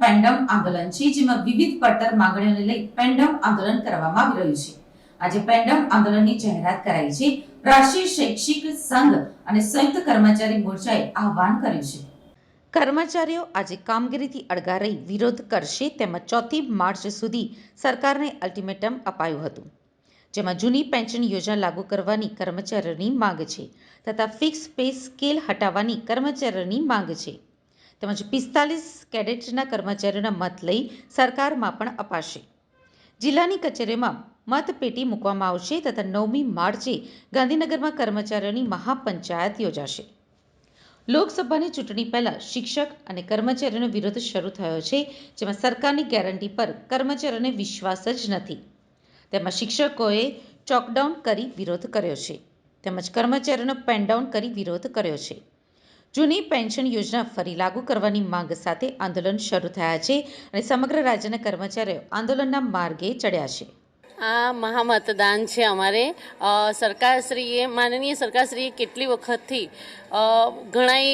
પેન્ડમ આંદોલન છે, જેમાં વિવિધ પડતર માંગણીઓને લઈ પેન્ડમ આંદોલન કરવામાં આવી રહ્યું છે. આજે પેન્ડમ આંદોલનની જાહેરાત કરાઈ છે. રાષ્ટ્રીય શૈક્ષિક સંઘ અને સંયુક્ત કર્મચારી મોરચાએ આહવાન કર્યું છે. કર્મચારીઓ આજે કામગીરીથી અડગા રહી વિરોધ કરશે તેમજ ચોથી માર્ચ સુધી સરકારને અલ્ટિમેટમ અપાયું હતું, જેમાં જૂની પેન્શન યોજના લાગુ કરવાની કર્મચારીઓની માંગ છે તથા ફિક્સ પે સ્કેલ હટાવવાની કર્મચારીઓની માંગ છે. તેમજ પિસ્તાલીસ કેડેટના કર્મચારીઓના મત લઈ સરકારમાં પણ અપાશે. જિલ્લાની કચેરીમાં મતપેટી મૂકવામાં આવશે તથા નવમી માર્ચે ગાંધીનગરમાં કર્મચારીઓની મહાપંચાયત યોજાશે. લોકસભાની ચૂંટણી પહેલાં શિક્ષક અને કર્મચારીઓનો વિરોધ શરૂ થયો છે, જેમાં સરકારની ગેરંટી પર કર્મચારીઓને વિશ્વાસ જ નથી. તેમાં શિક્ષકોએ ચોકડાઉન કરી વિરોધ કર્યો છે, તેમજ કર્મચારીઓનો પેનડાઉન કરી વિરોધ કર્યો છે. જૂની પેન્શન યોજના ફરી લાગુ કરવાની માંગ સાથે આંદોલન શરૂ થયા છે અને સમગ્ર રાજ્યના કર્મચારીઓ આંદોલનના માર્ગે ચડ્યા છે. આ મહામતદાન છે અમારે. સરકારશ્રીએ, માનનીય સરકારશ્રીએ કેટલી વખતથી ઘણાય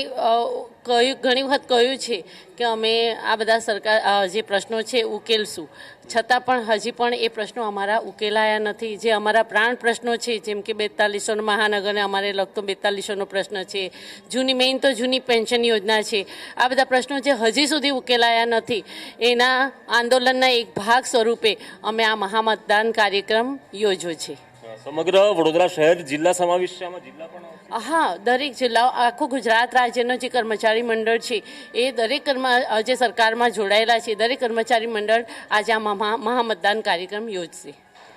કહ્યું, ઘણી વખત કહ્યું છે કે અમે આ બધા સરકાર જે પ્રશ્નો છે ઉકેલશું. છતાં પણ હજી પણ એ પ્રશ્નો અમારા ઉકેલાયા નથી. જે અમારા પ્રાણ પ્રશ્નો છે, જેમ કે બેતાલીસોનો મહાનગરને અમારે લગતો બેતાલીસોનો પ્રશ્ન છે, જૂની, મેઇન તો જૂની પેન્શન યોજના છે, આ બધા પ્રશ્નો જે હજી સુધી ઉકેલાયા નથી, એના આંદોલનના એક ભાગ સ્વરૂપે અમે આ મહામતદાન કાર્યક્રમ યોજ્યો છે. સમગ્ર વડોદરા શહેર જિલ્લા આમાં જિલ્લા પણ હા, દરેક જિલ્લાઓ આખું ગુજરાત રાજ્યનો જે કર્મચારી મંડળ છે, એ દરેક કર્મ, જે સરકારમાં જોડાયેલા છે, દરેક કર્મચારી મંડળ આજે આ મહા, મહામતદાન કાર્યક્રમ યોજશે.